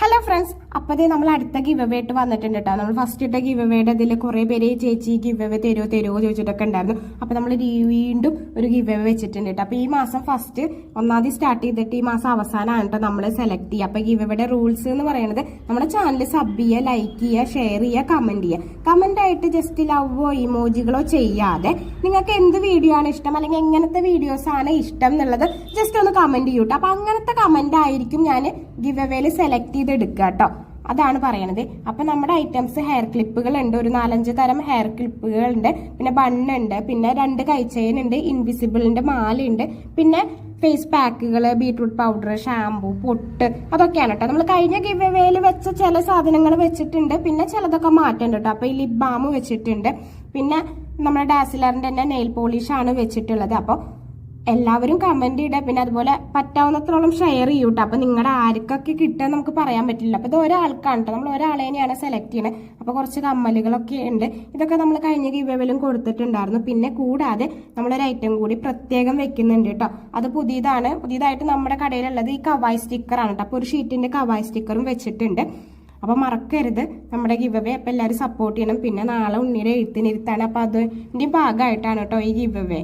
Hello friends അപ്പതേ നമ്മൾ അടുത്ത give away ആയിട്ട് വന്നിട്ടുണ്ട് കേട്ടോ നമ്മൾ ഫസ്റ്റ് ഇട്ട ഗിവ് അവേയുടെ ഇതിൽ കുറെ പേര് ചേച്ചി ഗിവ് അവേ തരുമോ തരുമോ ചോദിച്ചിട്ടൊക്കെ ഉണ്ടായിരുന്നു. അപ്പൊ നമ്മൾ വീണ്ടും ഒരു ഗിവ് അവേ വെച്ചിട്ടുണ്ട് കേട്ടോ അപ്പൊ ഈ മാസം ഫസ്റ്റ് ഒന്നാം തീയതി സ്റ്റാർട്ട് ചെയ്തിട്ട് ഈ മാസം അവസാനമാണ് കേട്ടോ നമ്മൾ സെലക്ട് ചെയ്യുക. അപ്പൊ ഗിവ് റൂൾസ് എന്ന് പറയുന്നത് നമ്മുടെ ചാനൽ സബ് ചെയ്യുക ലൈക്ക് ചെയ്യുക ഷെയർ ചെയ്യുക കമന്റ് ചെയ്യുക. കമന്റ് ആയിട്ട് ജസ്റ്റ് ലവോ ഇമോജികളോ ചെയ്യാതെ നിങ്ങൾക്ക് എന്ത് വീഡിയോ ആണ് ഇഷ്ടം? അല്ലെങ്കിൽ എങ്ങനത്തെ വീഡിയോസ് ആണ് ഇഷ്ടം എന്നുള്ളത് ജസ്റ്റ് ഒന്ന് കമന്റ് ചെയ്യൂട്ടോ അപ്പൊ അങ്ങനത്തെ കമന്റ് ആയിരിക്കും ഞാൻ ഗിവ് അവേയിൽ സെലക്ട് എടുക്കുക കേട്ടോ അതാണ് പറയണത്. അപ്പൊ നമ്മുടെ ഐറ്റംസ് ഹെയർ ക്ലിപ്പുകൾ ഉണ്ട് ഒരു നാലഞ്ച് തരം ഹെയർ ക്ലിപ്പുകൾ ഉണ്ട് പിന്നെ ബണ്ണുണ്ട്. പിന്നെ രണ്ട് കൈച്ചെയിൻ ഉണ്ട്. ഇൻവിസിബിളിന്റെ മാലയുണ്ട്. പിന്നെ ഫേസ് പാക്കുകൾ ബീട്രൂട്ട് പൗഡർ ഷാമ്പു പൊട്ട് അതൊക്കെയാണ് കേട്ടോ നമ്മൾ കഴിഞ്ഞ ഗിവ് വെച്ച ചില സാധനങ്ങൾ വെച്ചിട്ടുണ്ട്. പിന്നെ ചിലതൊക്കെ മാറ്റുന്നുണ്ട് കേട്ടോ അപ്പൊ ഈ ലിപ് ബാം വെച്ചിട്ടുണ്ട്. പിന്നെ നമ്മുടെ ഡാസിലറിന്റെ തന്നെ നെയിൽ പോളിഷ് ആണ് വെച്ചിട്ടുള്ളത്. അപ്പോൾ എല്ലാവരും കമന്റ് ഇടുക പിന്നെ അതുപോലെ പറ്റാവുന്നത്രോളം ഷെയർ ചെയ്യൂട്ടോ. അപ്പൊ നിങ്ങളുടെ ആർക്കൊക്കെ കിട്ടുക നമുക്ക് പറയാൻ പറ്റില്ല. അപ്പൊ ഇത് ഒരാൾക്കാണ് കേട്ടോ നമ്മൾ ഒരാളെ തന്നെയാണ് സെലക്ട് ചെയ്യണത് അപ്പൊ കുറച്ച് കമ്മലുകളൊക്കെ ഉണ്ട്. ഇതൊക്കെ നമ്മൾ കഴിഞ്ഞ ഗിവലും കൊടുത്തിട്ടുണ്ടായിരുന്നു. പിന്നെ കൂടാതെ നമ്മളൊരു ഐറ്റം കൂടി പ്രത്യേകം വെക്കുന്നുണ്ട് കേട്ടോ അത് പുതിയതാണ്. പുതിയതായിട്ട് നമ്മുടെ കടയിലുള്ളത് ഈ കവായ് സ്റ്റിക്കറാണ് കേട്ടോ അപ്പൊ ഒരു ഷീറ്റിന്റെ കവായ് സ്റ്റിക്കറും വെച്ചിട്ടുണ്ട്. അപ്പൊ മറക്കരുത് നമ്മുടെ ഗിവ് അപ്പൊ എല്ലാവരും സപ്പോർട്ട് ചെയ്യണം. പിന്നെ നാളെ ഉണ്ണിയുടെ എഴുത്തിനിരുത്താണ്. അപ്പൊ അതിന്റെ ഭാഗമായിട്ടാണ് കേട്ടോ ഈ ഗിവ്